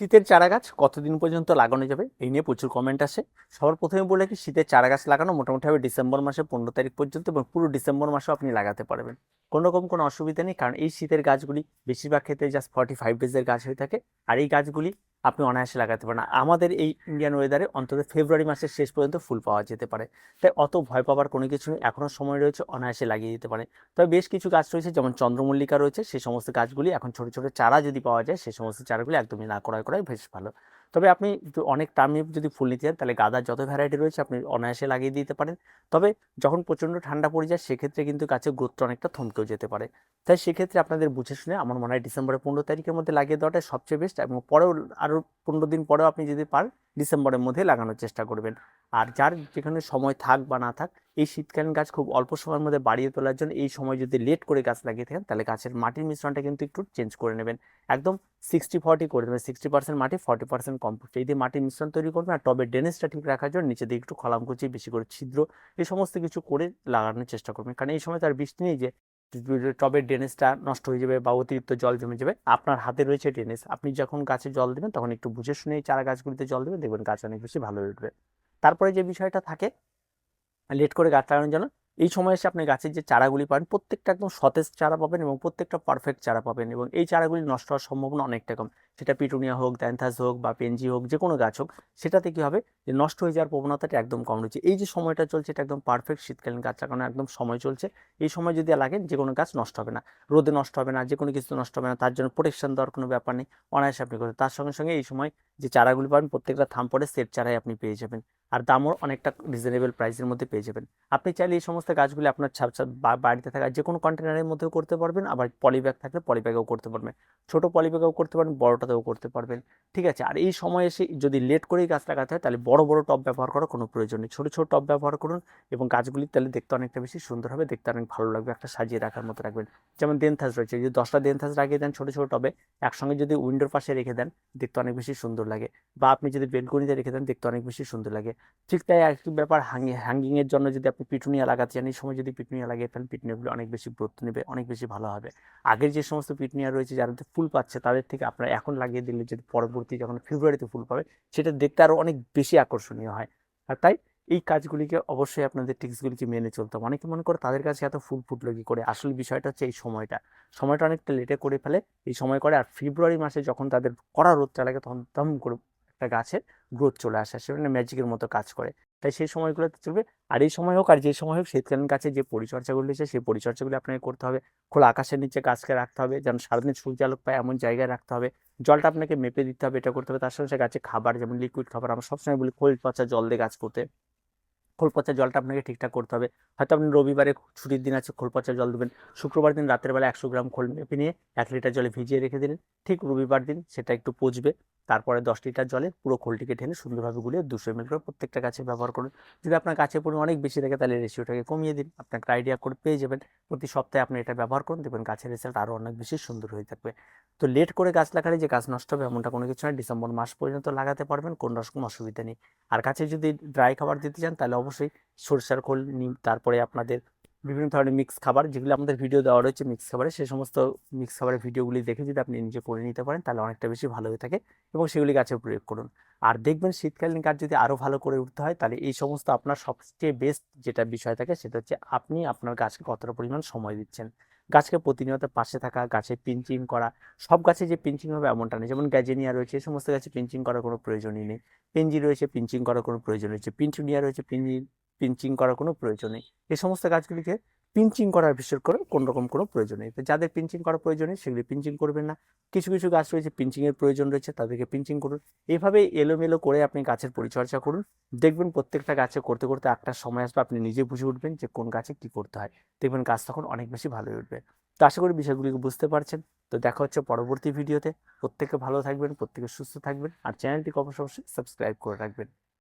শীতের চারা গাছ কতদিন পর্যন্ত লাগানো যাবে? এই নিয়ে প্রচুর কমেন্ট আসে। সবার প্রথমে বলে কি, শীতের চারা গাছ লাগানো মোটামুটি হবে ডিসেম্বর মাসে পনেরো তারিখ পর্যন্ত এবং পুরো ডিসেম্বর মাসেও আপনি লাগাতে পারবেন। কোনো রকম কোনো অসুবিধা নেই, কারণ এই শীতের গাছগুলি বেশিরভাগ ক্ষেত্রে জাস্ট ফর্টি ফাইভ ডেজের গাছ হয়ে থাকে। আর এই গাছগুলি আপনি অনায়াসে লাগাতে পারেন। আমাদের এই ইন্ডিয়ান ওয়েদারে অন্তত ফেব্রুয়ারি মাসের শেষ পর্যন্ত ফুল পাওয়া যেতে পারে। তাই অত ভয় পাওয়ার কোনো কিছু নেই। এখনও সময় রয়েছে, অনায়াসে লাগিয়ে দিতে পারে তবে বেশ কিছু গাছ রয়েছে, যেমন চন্দ্রমল্লিকা রয়েছে সেই সমস্ত গাছগুলি এখন ছোটো ছোটো চারা যদি পাওয়া যায় সেই সমস্ত চারাগুলি একদমই না করায় করাই বেশ ভালো। তবে আপনি অনেক টার্মে যদি ফুল নিতে চান, তাহলে গাঁদার যত ভ্যারাইটি রয়েছে আপনি অনায়াসে লাগিয়ে দিতে পারেন। তবে যখন প্রচণ্ড ঠান্ডা পড়ে যায়, সেক্ষেত্রে কিন্তু গাছের গ্রোথটা অনেকটা থমকেও যেতে পারে। তাই সেক্ষেত্রে আপনাদের বুঝে শুনে আমার মনে হয় ডিসেম্বরের পনেরো তারিখের মধ্যে লাগিয়ে দেওয়াটাই সবচেয়ে বেস্ট এবং পরেও আরও পনেরো দিন পরেও আপনি যদি পারেন ডিসেম্বরের মধ্যে লাগানোর চেষ্টা করবেন। আর যার যেখানে সময় থাক বা না থাক এই শীতকালীন গাছ খুব অল্প সময়ের মধ্যে বাড়িয়ে তোলার জন্য এই সময় যদি লেট করে গাছ লাগিয়ে থাকেন, তাহলে গাছের মাটির মিশ্রণটা কিন্তু একটু চেঞ্জ করে নেবেন। একদম সিক্সটি ফর্টি করে দেবেন সিক্সটি পার্সেন্ট মাটি ফর্টি পার্সেন্ট কম্পোস্ট এই দিয়ে মাটির মিশ্রণ তৈরি করবেন আর টবের ড্রেনেজটা ঠিক রাখার জন্য নিচে দিয়ে একটু খলামকুচি বেশি করে ছিদ্র, এই সমস্ত কিছু করে লাগানোর চেষ্টা করবেন। কারণ এই সময় তার বৃষ্টি নেই যে, টবের ড্রেনেজটা নষ্ট হয়ে যাবে বা অতিরিক্ত জল জমে যাবে, আপনার হাতে রয়েছে ড্রেনেজ আপনি যখন গাছে জল দেবেন, তখন একটু বুঝে শুনে চারা গাছগুলিতে জল দেবেন, দেখবেন গাছ অনেক বেশি ভালো উঠবে। তারপরে যে বিষয়টা থাকে লেট করে গাছ লাগানোর জন্য। এই সময় এসে আপনি গাছের যে চারাগুলি পাবেন, প্রত্যেকটা একদম সতেজ চারা পাবেন এবং প্রত্যেকটা পারফেক্ট চারা পাবেন এবং এই চারাগুলি নষ্ট হওয়ার সম্ভাবনা অনেকটা কম। সেটা পিটুনিয়া হোক, দ্যান্থাস হোক বা পেনজি হোক যে কোনো গাছ হোক, সেটাতে কী হবে যে নষ্ট হয়ে যাওয়ার প্রবণতাটা একদম কম রয়েছে। এই যে সময়টা চলছে এটা একদম পারফেক্ট শীতকালীন গাছ লাগানো একদম সময় চলছে। এই সময় যদি লাগেন যে কোনো গাছ নষ্ট হবে না। রোদে নষ্ট হবে না যে কোনো কিছু নষ্ট হবে না, তার জন্য প্রোটেকশন দেওয়ার কোনো ব্যাপার নেই। অনায়াসে আপনি করতে তার সঙ্গে সঙ্গে এই সময় যে চারাগুলি পাবেন, প্রত্যেকটা থাম পরে সেট চারাই আপনি পেয়ে যাবেন। আর দামও অনেকটা রিজনেবল প্রাইসের মধ্যে পেয়ে যাবেন। আপনি চাইলে এই সমস্ত গাছগুলি আপনার ছাপ বাড়িতে থাকা যে কোনো কন্টেনারের মধ্যেও করতে পারবেন, আবার পলিব্যাগ থাকলে পলিব্যাগেও করতে পারবেন। ছোটো পলিব্যাগেও করতে পারবেন বড়টাতেও করতে পারবেন। ঠিক আছে? আর এই সময় এসে যদি লেট করেই গাছ লাগাতে হয়, তাহলে বড় বড় টব ব্যবহার করার কোনো প্রয়োজন নেই। ছোটো ছোটো টব ব্যবহার করুন এবং গাছগুলি তাহলে দেখতে অনেকটা বেশি সুন্দর হবে, দেখতে অনেক ভালো লাগবে, একটা সাজিয়ে রাখার মতো রাখবেন। যেমন দেনথাস রয়েছে, যদি দশটা দেনথাস লাগিয়ে দেন ছোটো ছোটো টবে একসঙ্গে যদি উইন্ডোর পাশে রেখে দেন, দেখতে অনেক বেশি সুন্দর লাগে। বা আপনি যদি বেলকনিতে রেখে দেন, দেখতে অনেক বেশি সুন্দর লাগে। ঠিক তাই একটি ব্যাপার হ্যাঙ্গি হ্যাঙ্গিংয়ের জন্য যদি আপনি পিটুনিয়া লাগাতে চান, এই সময় যদি পিটুনিয়া লাগিয়ে ফেলেন, পিটুনিয়াগুলো অনেক বেশি গ্রোথ নেবে, অনেক বেশি ভালো হবে। আগের যে সমস্ত পিটুনিয়া রয়েছে, যারা ফুল পাচ্ছে, তাদের থেকে আপনার এখন লাগিয়ে দিলে যদি পরবর্তী যখন ফেব্রুয়ারিতে ফুল পাবে, সেটা দেখতে আরও অনেক বেশি আকর্ষণীয় হয়। আর তাই এই কাজগুলিকে অবশ্যই আপনাদের টিক্সগুলিকে মেনে চলতে হবে। অনেকে মনে করে তাদের কাছে এত ফুল ফুটলো কি করে? আসল বিষয়টা হচ্ছে এই সময়টা। সময়টা অনেকটা লেটে করে ফেলে, এই সময় করে আর ফেব্রুয়ারি মাসে যখন তাদের কড়া রোদটা লাগে তখন তখন করে একটা গাছের গ্রোথ চলে আসে, সেখানে ম্যাজিকের মতো কাজ করে। তাই সেই সময়গুলোতে চলবে। আর এই সময় হোক আর যে সময় হোক, শীতকালীন গাছে যে পরিচর্যাগুলো রয়েছে, সেই পরিচর্যাগুলি আপনাকে করতে হবে। খোলা আকাশের নিচে গাছকে রাখতে হবে, যেন সারাদিন সূর্যালোক পায় এমন জায়গায় রাখতে হবে। জলটা আপনাকে মেপে দিতে হবে, এটা করতে হবে। তার সঙ্গে গাছে খাবার, যেমন লিকুইড খাবার, আমরা সবসময় বলি খোল, পচা জল দিয়ে গাছ করতে। খোল পচা জলটা আপনাকে ঠিকঠাক করতে হবে। হয়তো আপনি রবিবারে ছুটির দিন আছে খোল পচা জল দেবেন। শুক্রবার দিন রাতের বেলা একশো গ্রাম খোল মেপে নিয়ে এক লিটার জলে ভিজিয়ে রেখে দিলেন। ঠিক রবিবার দিন সেটা একটু পচবে। তারপরে দশ লিটার জলে পুরো খোলটিকে টেনে সুন্দরভাবে গুলিয়ে দুশো এমএল করে প্রত্যেকটা গাছে ব্যবহার করুন। যদি আপনার গাছের পরিমাণ অনেক বেশি থাকে তাহলে রেশিওটাকে কমিয়ে দিন। আপনি একটা আইডিয়া করে পেয়ে যাবেন। প্রতি সপ্তাহে আপনি এটা ব্যবহার করুন। দেখবেন গাছের রেজাল্ট আরও অনেক বেশি সুন্দর হয়ে থাকবে। তো লেট করে গাছ লাগালে যে গাছ নষ্ট হবে এমনটা কোনো কিছু নয় ডিসেম্বর মাস পর্যন্ত লাগাতে পারবেন, কোনো রকম অসুবিধা নেই। আর গাছে যদি ড্রাই খাবার দিতে চান তাহলে অবশ্যই সরষার খোল নিম, তারপরে আপনাদের বিভিন্ন ধরনের মিক্স খাবার, যেগুলো আমাদের ভিডিও দেওয়া রয়েছে মিক্স খাবারে সেই সমস্ত মিক্স খাবারের ভিডিওগুলি দেখে যদি আপনি নিজে করে নিতে পারেন তাহলে অনেকটা বেশি ভালো হয়ে থাকে এবং সেগুলি গাছে প্রয়োগ করুন। আর দেখবেন শীতকালীন গাছ যদি আরও ভালো করে উঠতে হয় তাহলে এই সমস্ত আপনার সবচেয়ে বেস্ট যেটা বিষয় থাকে সেটা হচ্ছে আপনি আপনার গাছকে কতটা পরিমাণ সময় দিচ্ছেন। গাছকে প্রতিনিয়ত পাশে থাকা, গাছে পিঞ্চিং করা, সব গাছে যে পিঞ্চিং হবে এমনটা নেই যেমন গ্যাজেনিয়া রয়েছে সমস্ত গাছে পিঞ্চিং করার কোনো প্রয়োজনই নেই। পেঞ্জি রয়েছে পিঞ্চিং করার কোনো প্রয়োজন রয়েছে পিঞ্চুনিয়া রয়েছে পিঞ্জি পিঞ্চিং করার কোনো প্রয়োজন নেই। এই সমস্ত গাছগুলিকে পিঞ্চিং করার বিশেষ করে কোনো রকম কোনো প্রয়োজন নেই। যাদের পিঞ্চিং করার প্রয়োজন নেই, সেগুলি পিঞ্চিং করবেন না। কিছু কিছু গাছ রয়েছে, পিঞ্চিংয়ের প্রয়োজন রয়েছে, তাদেরকে পিঞ্চিং করুন। এইভাবে এলোমেলো করে আপনি গাছের পরিচর্যা করুন। দেখবেন প্রত্যেকটা গাছে করতে করতে একটা সময় আসবে, আপনি নিজে বুঝে উঠবেন যে কোন গাছে কী করতে হয়। দেখবেন গাছ তখন অনেক বেশি ভালো উঠবে। তো আশা করি বিষয়গুলিকে বুঝতে পারছেন। তো দেখা হচ্ছে পরবর্তী ভিডিওতে। প্রত্যেকে ভালো থাকবেন, প্রত্যেকে সুস্থ থাকবেন। আর চ্যানেলটিকে অবশ্যই সাবস্ক্রাইব করে রাখবেন।